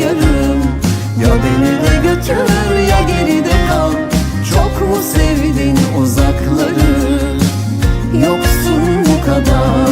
yarım. Ya beni de götür ya geride kal. Çok mu sevdin uzakları? Yoksun bu kadar.